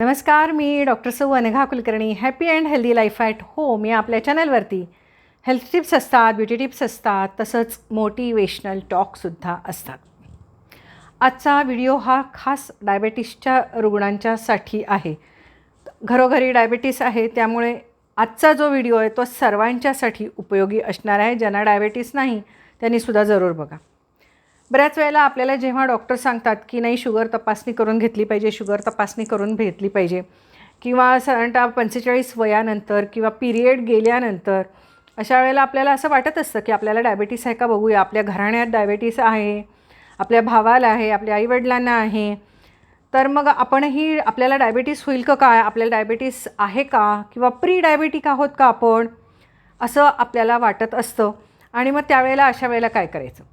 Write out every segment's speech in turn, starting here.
नमस्कार मी डॉक्टर सौ Anagha Kulkarni. Happy and healthy life at home या आपल्या चॅनलवरती. हेल्थ टिप्स असतात ब्युटी टिप्स असतात तसंच मोटिवेशनल टॉकसुद्धा असतात. आजचा व्हिडिओ हा खास डायबेटीसच्या रुग्णांच्यासाठी आहे. घरोघरी डायबेटीस आहे त्यामुळे आजचा जो व्हिडिओ आहे तो सर्वांच्यासाठी उपयोगी असणार आहे. ज्यांना डायबेटीस नाही त्यांनीसुद्धा जरूर बघा. बऱ्याच वेळेला आपल्याला जेव्हा डॉक्टर सांगतात की नाही शुगर तपासणी करून घेतली पाहिजे शुगर तपासणी करून घेतली पाहिजे किंवा साधारणतः पंचेचाळीस वयानंतर किंवा पिरियड गेल्यानंतर अशा वेळेला आपल्याला असं वाटत असतं की आपल्याला डायबेटीस आहे का बघूया? आपल्या घराण्यात डायबेटीस आहे आपल्या भावाला आहे आपल्या आईवडिलांना आहे. तर मग आपणही आपल्याला डायबेटीस होईल का काय? आपल्याला डायबेटीस आहे का? किंवा प्री डायबेटिक आहोत का आपण? असं आपल्याला वाटत असतं. आणि मग त्यावेळेला अशा वेळेला काय करायचं?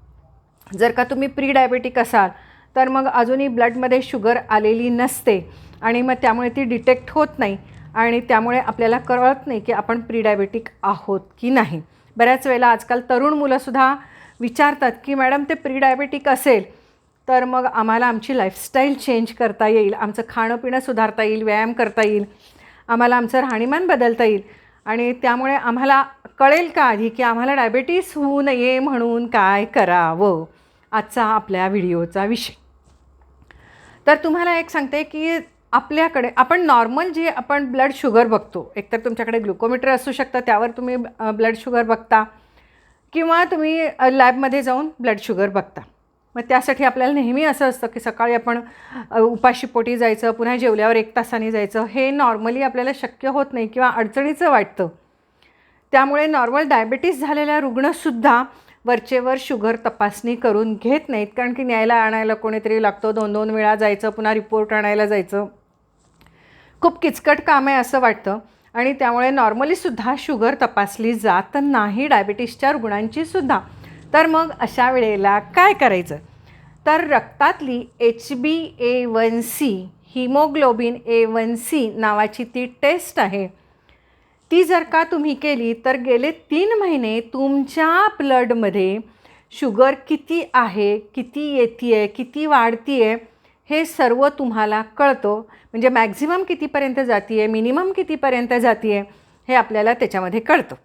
जर का तुम्ही प्री डायबेटिक असाल तर मग अजूनही ब्लडमध्ये शुगर आलेली नसते आणि मग त्यामुळे ती डिटेक्ट होत नाही आणि त्यामुळे आपल्याला कळत नाही की आपण प्री डायबेटिक आहोत की नाही. बऱ्याच वेळेला आजकाल तरुण मुलंसुद्धा विचारतात की मॅडम ते प्री डायबेटिक असेल तर मग आम्हाला आमची लाईफस्टाईल चेंज करता येईल आमचं खाणं पिणं सुधारता येईल व्यायाम करता येईल आम्हाला आमचं राहणीमान बदलता येईल. आणि त्यामुळे आम्हाला कळेल का आधी की आम्हाला डायबेटीस होऊ नये म्हणून काय करावं? आजचा आपल्या व्हिडिओचा विषय. तर तुम्हाला एक सांगते की आपल्याकडे आपण नॉर्मल जे आपण ब्लड शुगर बघतो एकतर तुमच्याकडे ग्लुकोमीटर असू शकतं त्यावर तुम्ही ब्लड शुगर बघता किंवा तुम्ही लॅबमध्ये जाऊन ब्लड शुगर बघता. मग त्यासाठी आपल्याला नेहमी असं असतं की सकाळी आपण उपाशीपोटी जायचं पुन्हा जेवल्यावर एक तासाने जायचं हे नॉर्मली आपल्याला शक्य होत नाही किंवा अडचणीचं वाटतं. त्यामुळे नॉर्मल डायबिटीस झालेल्या रुग्णसुद्धा वरचेवर शुगर तपासणी करून घेत नाहीत कारण की न्यायला आणायला कोणीतरी लागतो. दोन दोन वेळा जायचं पुन्हा रिपोर्ट आणायला जायचं. खूप किचकट काम आहे असं वाटतं. आणि त्यामुळे नॉर्मलीसुद्धा शुगर तपासली जात नाही डायबिटीसच्या रुग्णांचीसुद्धा तर मग अशा वेळेला काय करायचं? तर रक्तातली H B A one C haemoglobin A one C नावाची ती टेस्ट आहे. ती जर का तुम्ही केली तर गेले तीन महिने तुमच्या ब्लडमध्ये शुगर किती आहे किती येते आहे किती वाढती आहे हे सर्व तुम्हाला कळतं. म्हणजे मॅक्झिमम कितीपर्यंत जाते आहे मिनिमम कितीपर्यंत जाते आहे हे आपल्याला त्याच्यामध्ये कळतं.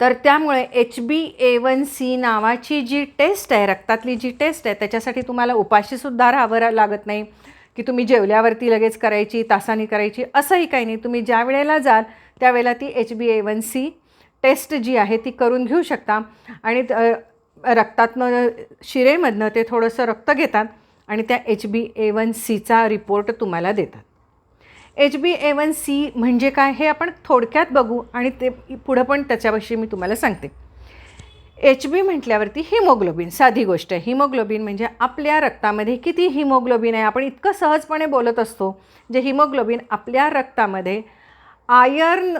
तर त्यामुळे H B A one C नावाची जी टेस्ट आहे रक्तातली जी टेस्ट आहे त्याच्यासाठी तुम्हाला उपाशीसुद्धा राहावं लागत नाही. की तुम्ही जेवल्यावरती लगेच करायची तासानी करायची असंही काही नाही. तुम्ही ज्या वेळेला जाल त्यावेळेला ती H B A one C test जी आहे ती करून घेऊ शकता. आणि रक्तातनं शिरेमधनं ते थोडंसं रक्त घेतात आणि त्या एच बी ए वन सीचा रिपोर्ट तुम्हाला देतात. H B A one C म्हणजे काय हे आपण थोडक्यात बघू आणि ते पुढं पण त्याच्याविषयी मी तुम्हाला सांगते. एच बी म्हटल्यावरती हिमोग्लोबिन साधी गोष्ट. आहे हिमोग्लोबिन म्हणजे आपल्या रक्तामध्ये किती हिमोग्लोबिन आहे? आपण इतकं सहजपणे बोलत असतो जे हिमोग्लोबिन आपल्या रक्तामध्ये आयर्न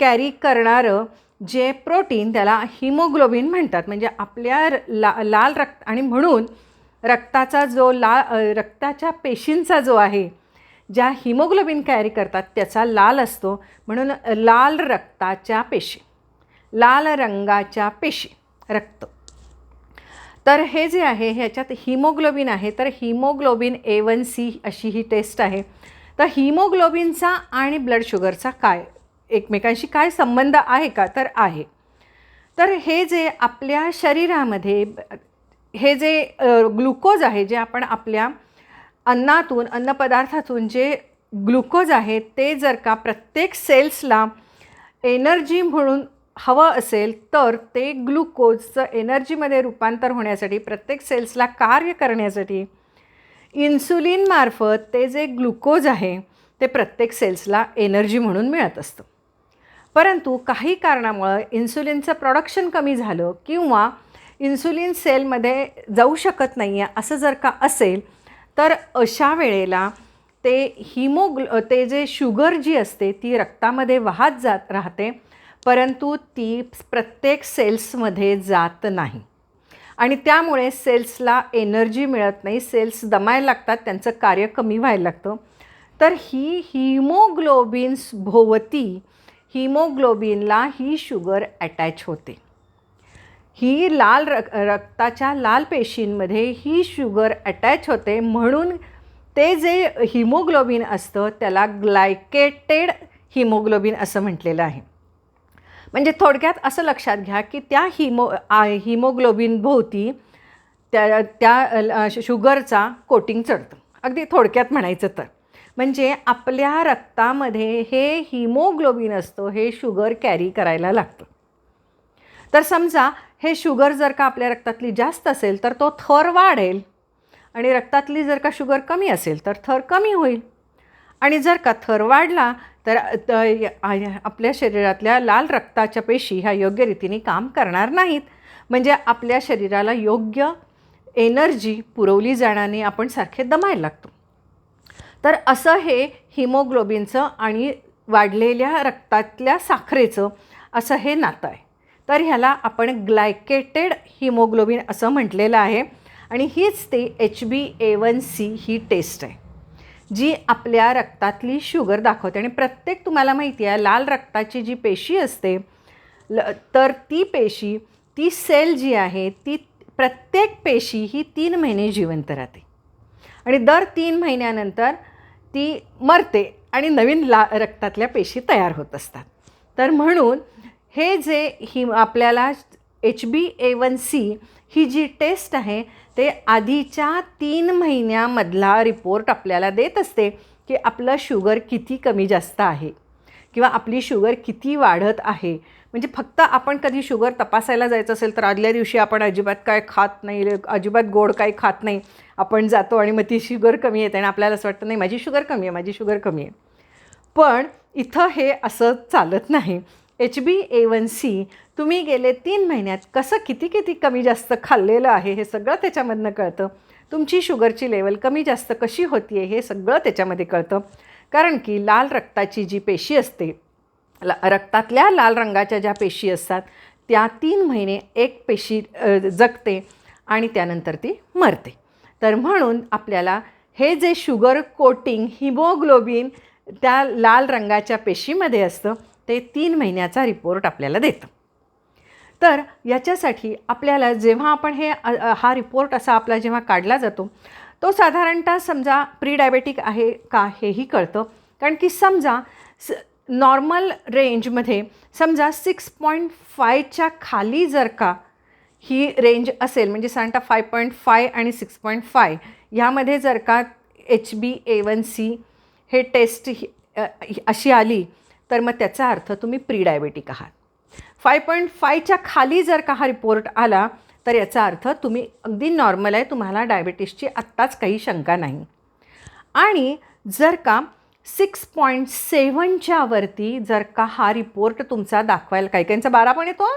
कॅरी करणारं जे प्रोटीन त्याला हिमोग्लोबिन म्हणतात. म्हणजे आपल्या ला लाल रक्त आणि म्हणून रक्ताचा जो ला रक्ताच्या पेशींचा जो आहे ज्या हिमोग्लोबिन कॅरी करतात त्याचा लाल असतो. म्हणून लाल रक्ताच्या पेशी लाल रंगाच्या पेशी. रक्त. तर हे जे आहे ह्याच्यात हिमोग्लोबिन आहे. तर हिमोग्लोबिन ए वन सी अशी ही टेस्ट आहे. तर हिमोग्लोबिनचा आणि ब्लड शुगरचा काय एकमेकांशी काय संबंध आहे का? तर आहे. तर हे जे आपल्या शरीरामध्ये हे जे ग्लुकोज आहे जे आपण आपल्या अन्नातून अन्नपदार्थातून जे ग्लुकोज आहे ते जर का प्रत्येक सेल्सला एनर्जी म्हणून हवं असेल तर ते ग्लुकोजचं एनर्जीमध्ये रूपांतर होण्यासाठी प्रत्येक सेल्सला कार्य करण्यासाठी इन्सुलिनमार्फत ते जे ग्लुकोज आहे ते प्रत्येक सेल्सला एनर्जी म्हणून मिळत असतं. परंतु काही कारणामुळं इन्सुलिनचं प्रोडक्शन कमी झालं किंवा इन्सुलिन सेलमध्ये जाऊ शकत नाही आहे असं जर का असेल तर अशा वेळेला ते हिमोग्ल ते जे शुगर जी असते ती रक्तामध्ये वाहत जात राहते. परंतु ती प्रत्येक सेल्समध्ये जात नाही. आणि त्यामुळे सेल्सला एनर्जी मिळत नाही सेल्स दमायला लागतात त्यांचं कार्य कमी व्हायला लागतं. तर ही हिमोग्लोबिन्स भोवती हिमोग्लोबिनला ही शुगर अटॅच होते. ही लाल रक रक्ताच्या लाल पेशींमध्ये ही शुगर अटॅच होते. म्हणून ते जे हिमोग्लोबिन असतं त्याला ग्लायकेटेड हिमोग्लोबिन असं म्हटलेलं आहे. म्हणजे थोडक्यात असं लक्षात घ्या की त्या हिमो हिमोग्लोबिन भोवती त्या त्या शुगरचा कोटिंग चढतं. अगदी थोडक्यात म्हणायचं तर. म्हणजे आपल्या रक्तामध्ये हे हिमोग्लोबिन असतो हे शुगर कॅरी करायला लागतं. तर समजा हे शुगर जर का आपल्या रक्तातली जास्त असेल तर तो थर वाढेल. आणि रक्तातली जर का शुगर कमी असेल तर थर कमी होईल. आणि जर का थर वाढला तर आपल्या शरीरातल्या लाल रक्ताच्या पेशी ह्या योग्य रीतीने काम करणार नाहीत. म्हणजे आपल्या शरीराला योग्य एनर्जी पुरवली जाण्याने आपण सारखे दमायला लागतो. तर असं हे हिमोग्लोबिनचं आणि वाढलेल्या रक्तातल्या साखरेचं असं हे नातं आहे. तर ह्याला आपण ग्लायकेटेड हिमोग्लोबिन असं म्हटलेलं आहे आणि हीच ती H B A one C he test आहे. जी आपल्या रक्तातली शुगर दाखवते. आणि प्रत्येक तुम्हाला माहिती आहे लाल रक्ताची जी पेशी असते ल तर ती पेशी ती सेल जी आहे ती प्रत्येक पेशी ही तीन महिने जिवंत राहते. आणि दर तीन महिन्यानंतर ती मरते आणि नवीन ला रक्तातल्या पेशी तयार होत असतात. तर म्हणून हे जे ही आपल्याला H B A one C ही जी टेस्ट आहे ते आधीच्या तीन महिन्यामधला रिपोर्ट आपल्याला देत असते की आपलं शुगर किती कमी जास्त आहे किंवा आपली शुगर किती वाढत आहे. म्हणजे फक्त आपण कधी शुगर तपासायला जायचं असेल तर आदल्या दिवशी आपण अजिबात काय खात नाही अजिबात गोड काही खात नाही. आपण जातो आणि मग ती शुगर कमी येते आणि आपल्याला असं वाटतं नाही माझी शुगर कमी आहे माझी शुगर कमी आहे. पण इथं हे असं चालत नाही. H B A one C तुम्ही गेले तीन महिन्यात कसं किती किती कमी जास्त खाल्लेलं आहे हे सगळं त्याच्यामधनं कळतं. तुमची शुगरची लेवल कमी जास्त कशी होती आहे हे सगळं त्याच्यामध्ये कळतं. कारण की लाल रक्ताची जी पेशी असते ला रक्तातल्या लाल रंगाच्या ज्या पेशी असतात त्या तीन महिने एक पेशी जगते आणि त्यानंतर ती मरते. तर म्हणून आपल्याला हे जे शुगर कोटिंग हिमोग्लोबिन त्या लाल रंगाच्या पेशीमध्ये असतं ते तीन महिन्याचा रिपोर्ट आपल्याला देतं. तर याच्यासाठी आपल्याला जेव्हा आपण हे हा रिपोर्ट असा आपला जेव्हा काढला जातो तो साधारणतः समजा प्री डायबेटिक आहे का हेही कळतं. कारण की समजा स नॉर्मल रेंजमध्ये समजा सिक्स पॉईंट फायच्या खाली जर का ही रेंज असेल म्हणजे साधारणतः फाय पॉईंट फाय आणि सिक्स पॉईंट फाय ह्यामध्ये जर का H B A one C हे टेस्ट ही अशी आली तर मग त्याचा अर्थ तुम्ही प्री डायबेटिक आहात फाय पॉईंट फायच्या खाली जर का हा रिपोर्ट आला तर याचा अर्थ तुम्ही अगदी नॉर्मल आहे तुम्हाला डायबिटीसची आत्ताच काही शंका नाही. आणि जर का सिक्स पॉईंट सेवनच्या वरती जर का हा रिपोर्ट तुमचा दाखवायला काही काहींचा बारा पण येतो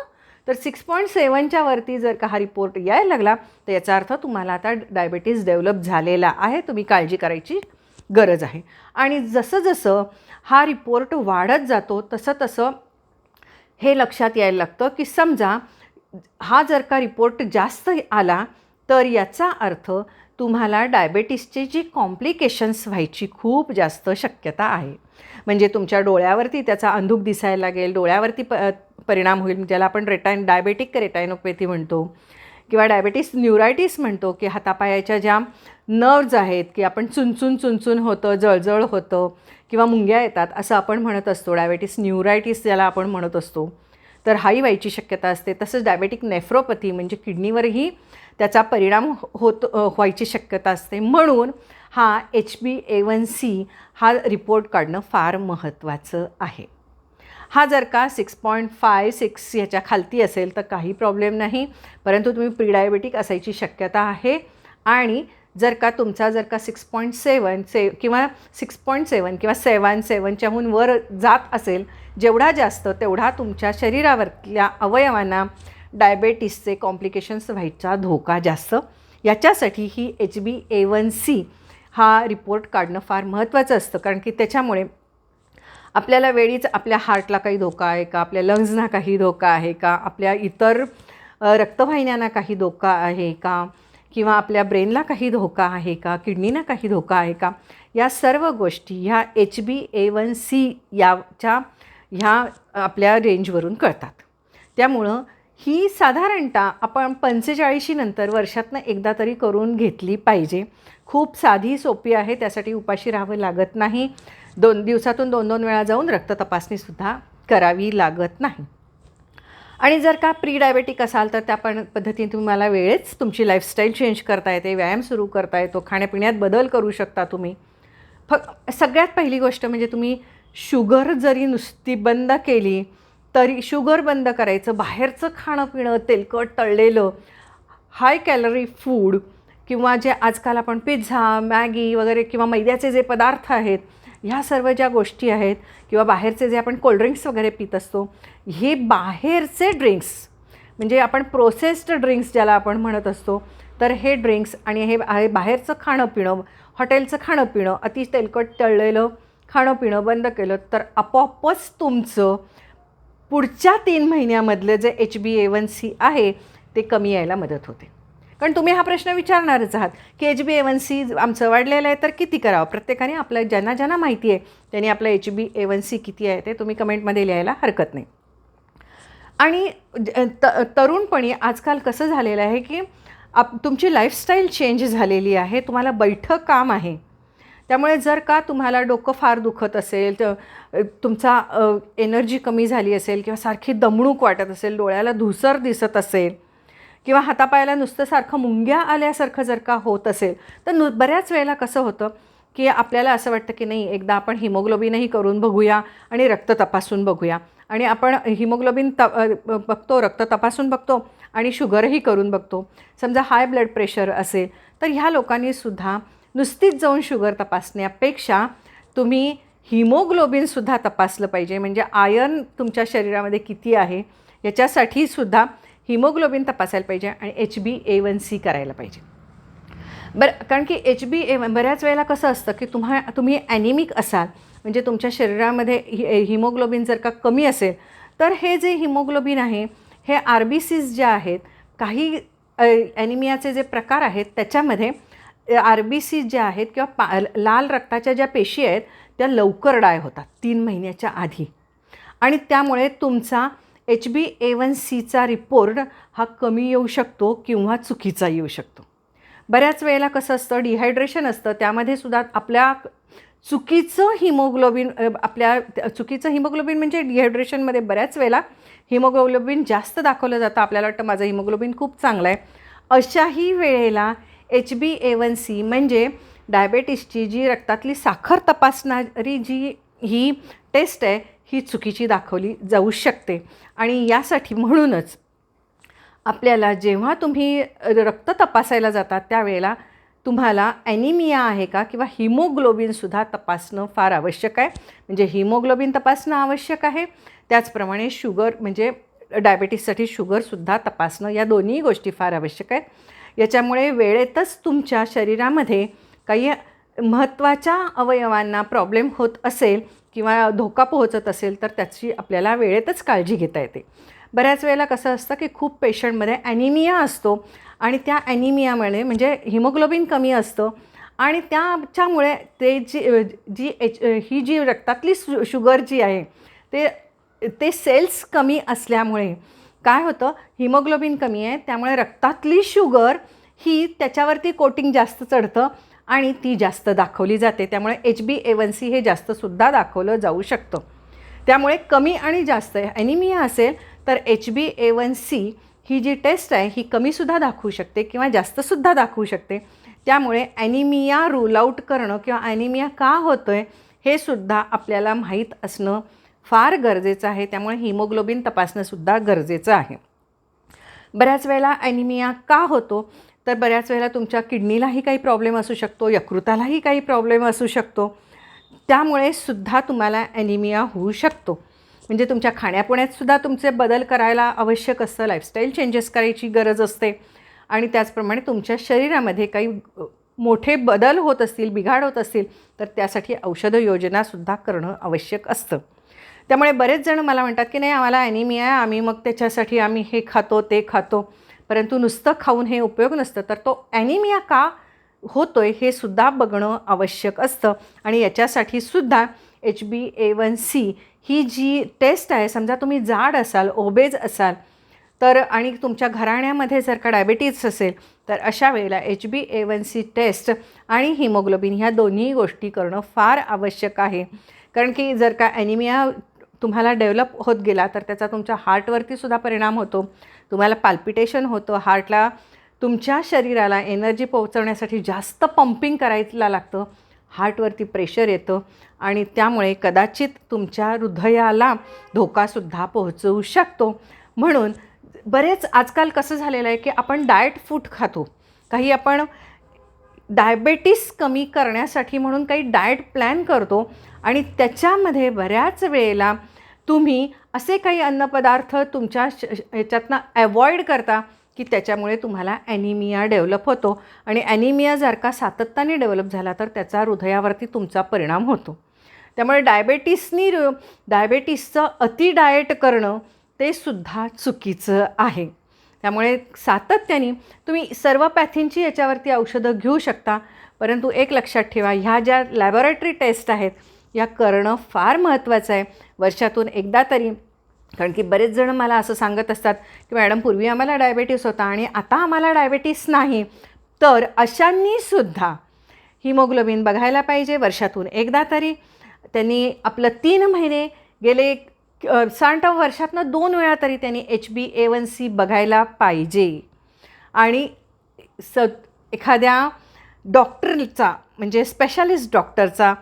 तर सिक्स पॉईंट सेवनच्या वरती जर का हा रिपोर्ट यायला लागला तर याचा अर्थ तुम्हाला आता डायबिटीस डेव्हलप झालेला आहे तुम्ही काळजी करायची गरज आहे. आणि जसं जसं हा रिपोर्ट वाढत जातो तसं तसं हे लक्षात यायला लागतं की समजा हा जर का रिपोर्ट जास्त आला तर याचा अर्थ तुम्हाला डायबेटीसची जी कॉम्प्लिकेशन्स व्हायची खूप जास्त शक्यता आहे. म्हणजे तुमच्या डोळ्यावरती त्याचा अंधूक दिसायला लागेल डोळ्यावरती प परिणाम होईल. ज्याला आपण रेटायन डायबेटिक रेटायनोपॅथी म्हणतो. किंवा डायबेटीस न्युरायटीस म्हणतो की हातापायाच्या ज्या नर्व्ज आहेत की आपण चुनचून चुनचून होतं जळजळ होतं किंवा मुंग्या येतात असं आपण म्हणत असतो. डायबेटीस न्यूरायटीस ज्याला आपण म्हणत असतो. तर हाही व्हायची शक्यता असते. तसंच डायबेटिक नेफ्रोपथी म्हणजे किडनीवरही त्याचा परिणाम हो, होत व्हायची शक्यता असते. म्हणून हा H B A one C हा रिपोर्ट काढणं फार महत्त्वाचं आहे. हा जर का सिक्स पॉईंट फाय सिक्स ह्याच्या खालती असेल तर काही प्रॉब्लेम नाही. परंतु तुम्ही प्रीडायबेटिक असायची शक्यता आहे. आणि जर का तुमचा जर का सिक्स पॉईंट सेवन से किंवा सिक्स पॉईंट सेवन किंवा सेवन सेवनच्याहून वर जात असेल जेवढा जास्त तेवढा तुमच्या शरीरावरल्या अवयवांना डायबेटीसचे कॉम्प्लिकेशन्स व्हायचा धोका जास्त. याच्यासाठी ही H B A one C हा रिपोर्ट काढणं फार महत्त्वाचं असतं. कारण की त्याच्यामुळे आपल्याला वेळीच आपल्या हार्टला काही धोका आहे का? आपल्या लंग्सना काही धोका आहे का? आपल्या इतर रक्तवाहिन्यांना काही धोका आहे का? किंवा आपल्या ब्रेनला काही धोका आहे का? किडनीना काही धोका आहे का? या सर्व गोष्टी ह्या H B A one C याच्या ह्या आपल्या रेंजवरून कळतात. त्यामुळं ही साधारणतः आपण पंचेचाळीशी नंतर वर्षातनं एकदा तरी करून घेतली पाहिजे. खूप साधी सोपी आहे त्यासाठी उपाशी राहावं लागत नाही. दोन दिवसातून दोन दोन वेळा जाऊन रक्त तपासणीसुद्धा करावी लागत नाही. आणि जर का प्री डायबेटिक असाल तर त्या पण पद्धतीने तुम्हाला वेळेच तुमची लाईफस्टाईल चेंज करता येते व्यायाम सुरू करता येतो खाण्यापिण्यात बदल करू शकता तुम्ही. फक्त सगळ्यात पहिली गोष्ट म्हणजे तुम्ही शुगर जरी नुसती बंद केली तरी शुगर बंद करायचं बाहेरचं खाणं पिणं तेलकट तळलेलं हाय कॅलरी फूड किंवा जे आजकाल आपण पिझ्झा मॅगी वगैरे किंवा मैद्याचे जे पदार्थ आहेत ह्या सर्व ज्या गोष्टी आहेत किंवा बाहेरचे जे आपण कोल्ड्रिंक्स वगैरे पित असतो हे बाहेरचे ड्रिंक्स म्हणजे आपण प्रोसेस्ड ड्रिंक्स ज्याला आपण म्हणत असतो तर हे ड्रिंक्स आणि हे आहे बाहेरचं खाणं पिणं हॉटेलचं खाणं पिणं अति तेलकट तळलेलं खाणं पिणं बंद केलं तर आपोआपच तुमचं पुढच्या तीन महिन्यामधलं जे H B A one C आहे ते कमी यायला मदत होते. पण तुम्ही हा प्रश्न विचारणारच आहात. की H B A one C आमचं वाढलेलं आहे तर किती करावं? प्रत्येकाने आपल्या ज्यांना ज्यांना माहिती आहे त्यांनी आपलं H B A one C किती आहे ते तुम्ही कमेंटमध्ये लिहायला हरकत नाही. आणि त तरुणपणी आजकाल कसं झालेलं आहे की आप तुमची लाईफस्टाईल चेंज झालेली आहे तुम्हाला बैठक काम आहे. त्यामुळे जर का तुम्हाला डोकं फार दुखत असेल तर तुमचा एनर्जी कमी झाली असेल किंवा सारखी दमणूक वाटत असेल डोळ्याला धुसर दिसत असेल किंवा हातापायाला नुसतं सारखं मुंग्या आल्यासारखं जर का होत असेल तर नु बऱ्याच वेळेला कसं होतं की आपल्याला असं वाटतं की नाही एकदा आपण हिमोग्लोबिनही करून बघूया आणि रक्त तपासून बघूया. आणि आपण हिमोग्लोबिन त बघतो रक्त तपासून बघतो आणि शुगरही करून बघतो. समजा हाय ब्लड प्रेशर असेल तर ह्या लोकांनीसुद्धा नुसतीच जाऊन शुगर तपासण्यापेक्षा तुम्ही हिमोग्लोबिनसुद्धा तपासलं पाहिजे. म्हणजे आयर्न तुमच्या शरीरामध्ये किती आहे याच्यासाठीसुद्धा हिमोग्लोबिन तपासायला पाहिजे आणि H B A one C करायला पाहिजे. बरं कारण की एच बी ए बऱ्याच वेळेला कसं असतं की तुम्हा तुम्ही ॲनिमिक असाल म्हणजे तुमच्या शरीरामध्ये हि हिमोग्लोबिन जर का कमी असेल तर हे जे हिमोग्लोबिन आहे हे आर बी सीज ज्या आहेत काही ॲनिमियाचे जे प्रकार आहेत त्याच्यामध्ये आर बी सीज ज्या आहेत किंवा पा लाल रक्ताच्या ज्या पेशी आहेत त्या लवकर डाय होतात तीन महिन्याच्या आधी. आणि त्यामुळे तुमचा एच बी ए वन सीचा रिपोर्ट हा कमी येऊ शकतो किंवा चुकीचा येऊ शकतो. बऱ्याच वेळेला कसं असतं डिहायड्रेशन असतं त्यामध्ये सुद्धा आपल्या चुकीचं हिमोग्लोबिन आपल्या चुकीचं हिमोग्लोबिन म्हणजे डिहायड्रेशनमध्ये बऱ्याच वेळेला हिमोग्लोबिन जास्त दाखवलं जातं. आपल्याला वाटतं माझं हिमोग्लोबिन खूप चांगलं आहे. अशाही वेळेला H B A one C म्हणजे डायबेटीसची जी रक्तातली साखर तपासणारी जी ही टेस्ट आहे ही चुकीची दाखवली जाऊ शकते. आणि यासाठी म्हणूनच आपल्याला जेव्हा तुम्ही रक्त तपासायला जातात त्यावेळेला तुम्हाला ॲनिमिया आहे का किंवा हिमोग्लोबिनसुद्धा तपासणं फार आवश्यक आहे. म्हणजे हिमोग्लोबिन तपासणं आवश्यक आहे. त्याचप्रमाणे शुगर म्हणजे डायबेटीससाठी शुगरसुद्धा तपासणं या दोन्ही गोष्टी फार आवश्यक आहेत. याच्यामुळे वेळेतच तुमच्या शरीरामध्ये काही महत्त्वाच्या अवयवांना प्रॉब्लेम होत असेल किंवा धोका पोहोचत असेल तर त्याची आपल्याला वेळेतच काळजी घेता येते. बऱ्याच वेळेला कसं असतं की खूप पेशंटमध्ये ॲनिमिया असतो आणि त्या ॲनिमियामुळे म्हणजे हिमोग्लोबिन कमी असतं आणि त्याच्यामुळे ते जी जी एच ही जी रक्तातली शु शुगर जी आहे ते ते सेल्स कमी असल्यामुळे काय होतं? हिमोग्लोबिन कमी आहे त्यामुळे रक्तातली शुगर ही त्याच्यावरती कोटिंग जास्त चढतं आणि ती जास्त दाखवली जाते. त्यामुळे H B A one C हे जास्तसुद्धा दाखवलं जाऊ शकतं. त्यामुळे कमी आणि जास्त ॲनिमिया असेल तर H B A one C ही जी टेस्ट आहे ही कमीसुद्धा दाखवू शकते किंवा जास्तसुद्धा दाखवू शकते. त्यामुळे ॲनिमिया रूल आऊट करणं किंवा ॲनिमिया का होतो आहे हे सुद्धा आपल्याला माहीत असणं फार गरजेचं आहे. त्यामुळे हिमोग्लोबिन तपासणंसुद्धा गरजेचं आहे. बऱ्याच वेळेला ॲनिमिया का होतो? तर बऱ्याच वेळेला तुमच्या किडनीलाही काही प्रॉब्लेम असू शकतो यकृतालाही काही प्रॉब्लेम असू शकतो. त्यामुळे सुद्धा तुम्हाला ॲनिमिया होऊ शकतो. म्हणजे तुमच्या खाण्यापिण्यातसुद्धा तुमचे बदल करायला आवश्यक असतं. लाईफस्टाईल चेंजेस करायची गरज असते. आणि त्याचप्रमाणे तुमच्या शरीरामध्ये काही मोठे बदल होत असतील बिघाड होत असतील तर त्यासाठी औषध योजनासुद्धा करणं आवश्यक असतं. त्यामुळे बरेच जण मला म्हणतात की नाही आम्हाला ॲनिमिया आहे आम्ही मग त्याच्यासाठी आम्ही हे खातो ते खातो. परंतु नुसतं खाऊन हे उपयोग नसतं तर तो ॲनिमिया का होतो आहे हे सुद्धा बघणं आवश्यक असतं. आणि याच्यासाठी सुद्धा H B A one C ही जी टेस्ट आहे समजा तुम्ही जाड असाल ओबेज असाल तर आणि तुमच्या घराण्यामध्ये जर का डायबिटीज असेल तर अशा वेळेला H B A one C test आणि हिमोग्लोबिन ह्या दोन्ही गोष्टी करणं फार आवश्यक आहे. कारण की जर का ॲनिमिया तुम्हाला डेव्हलप होत गेला तर त्याचा तुमच्या हार्टवरती सुद्धा परिणाम होतो. तुम्हाला पाल्पिटेशन होतं. हार्टला तुमच्या शरीराला एनर्जी पोहोचवण्यासाठी जास्त पंपिंग करायला लागतं. हार्टवरती प्रेशर येतं आणि त्यामुळे कदाचित तुमच्या हृदयाला धोकासुद्धा पोहोचवू शकतो. म्हणून बरेच आजकाल कसं झालेलं आहे की आपण डाएट फूड खातो. काही आपण डायबेटीस कमी करण्यासाठी म्हणून काही डाएट प्लॅन करतो आणि त्याच्यामध्ये बऱ्याच वेळेला तुम्ही असे काही अन्नपदार्थ तुमच्या श ह्याच्यातनं ॲवॉइड करता की त्याच्यामुळे तुम्हाला ॲनिमिया डेव्हलप होतो. आणि ॲनिमिया जर का सातत्याने डेव्हलप झाला तर त्याचा हृदयावरती तुमचा परिणाम होतो. त्यामुळे डायबेटीसनी डायबेटीसचं अति डाएट करणं ते सुद्धा चुकीचं आहे. त्यामुळे सातत्याने तुम्ही सर्व पॅथींची याच्यावरती औषधं घेऊ शकता. परंतु एक लक्षात ठेवा ह्या ज्या लॅबॉरेटरी टेस्ट आहेत या करणं फार महत्त्वाचं आहे. वर्षातून एकदा तरी. कारण की बरेच जण मला असं सांगत असतात की मॅडम पूर्वी आम्हाला डायबेटीस होता आणि आता आम्हाला डायबेटीस नाही. तर अशांनीसुद्धा हिमोग्लोबिन बघायला पाहिजे वर्षातून एकदा तरी. त्यांनी आपलं तीन महिने गेले साठ वर्षातनं दोन वेळा तरी त्यांनी H B A one C बघायला पाहिजे. आणि स एखाद्या डॉक्टरचा म्हणजे स्पेशालिस्ट डॉक्टरचा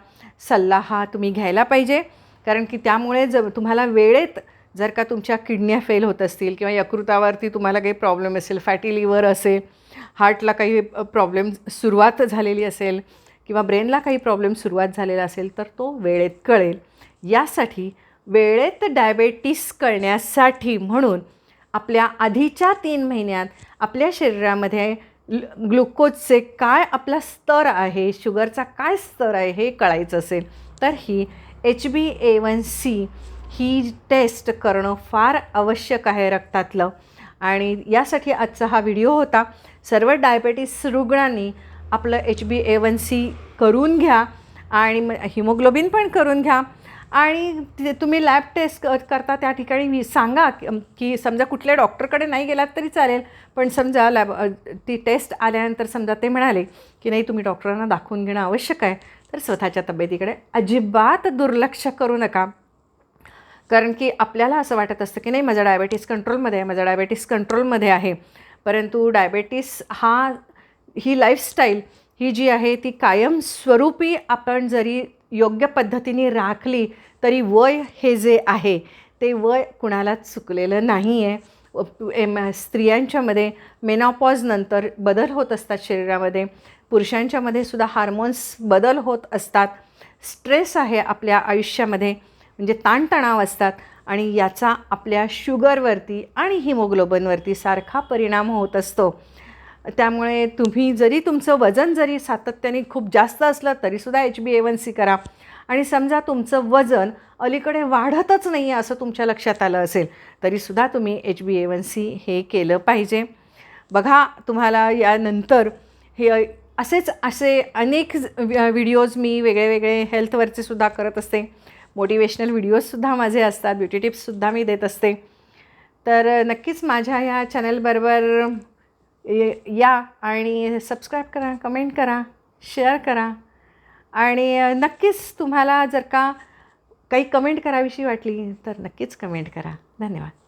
सल्ला हा तुम्ही घ्यायला पाहिजे. कारण की त्यामुळे जर तुम्हाला वेळेत जर का तुमच्या किडन्या फेल होत असतील किंवा यकृतावरती तुम्हाला काही प्रॉब्लेम असेल फॅटी लिव्हर असेल हार्टला काही प्रॉब्लेम सुरुवात झालेली असेल किंवा ब्रेनला काही प्रॉब्लेम सुरुवात झालेला असेल तर तो वेळेत कळेल. यासाठी वेळेत डायबेटीस कळण्यासाठी म्हणून आपल्या आधीच्या तीन महिन्यात आपल्या शरीरामध्ये ग्लुकोजचे काय आपला स्तर आहे शुगरचा काय स्तर आहे हे कळायचं असेल तर ही H B A one C he test करणं फार आवश्यक आहे रक्तातलं. आणि यासाठी आजचा हा व्हिडिओ होता. सर्व डायबेटीस रुग्णांनी आपलं H B A one C करून घ्या आणि मग हिमोग्लोबिन पण करून घ्या. आणि तुम्ही लॅब टेस्ट करता त्या ठिकाणी सांगा की समजा कुठल्या डॉक्टरकडे नाही गेलात तरी चालेल पण समजा लॅब ती टेस्ट आल्यानंतर समजा ते म्हणाले की नाही तुम्ही डॉक्टरांना दाखवून घेणं आवश्यक आहे. तर स्वतःच्या तब्येतीकडे अजिबात दुर्लक्ष करू नका. कारण की आपल्याला असं वाटत असतं की नाही माझा डायबेटीस कंट्रोलमध्ये आहे माझा डायबेटीस कंट्रोलमध्ये आहे. परंतु डायबेटीस हा ही लाईफस्टाईल ही जी आहे ती कायमस्वरूपी आपण जरी योग्य पद्धतीने राखली तरी वय हे जे आहे ते वय कुणालाच चुकलेलं नाही आहे एम स्त्रियांच्यामध्ये मेनॉपॉजनंतर बदल होत असतात शरीरामध्ये. पुरुषांच्यामध्ये सुद्धा हार्मोन्स बदल होत असतात. स्ट्रेस आहे आपल्या आयुष्यामध्ये म्हणजे ताणतणाव असतात आणि याचा आपल्या शुगरवरती आणि हिमोग्लोबनवरती सारखा परिणाम होत असतो. त्यामुळे तुम्ही जरी तुमचं वजन जरी सातत्याने खूप जास्त असलं तरीसुद्धा H B A one C करा. आणि समजा तुमचं वजन अलीकडे वाढतच नाही आहे असं तुमच्या लक्षात आलं असेल तरीसुद्धा तुम्ही H B A one C हे केलं पाहिजे. बघा तुम्हाला यानंतर हे असेच असे अनेक व्हिडिओज मी वेगळे वेगळे हेल्थवरचे सुद्धा करत असते. मोटिवेशनल व्हिडिओजसुद्धा माझे असतात. ब्युटी टिप्ससुद्धा मी देत असते. तर नक्कीच माझ्या ह्या चॅनलबरोबर या आणि सबस्क्राईब करा कमेंट करा शेअर करा. आणि नक्कीच तुम्हाला जर का काही कमेंट करावीशी वाटली तर नक्कीच कमेंट करा. धन्यवाद.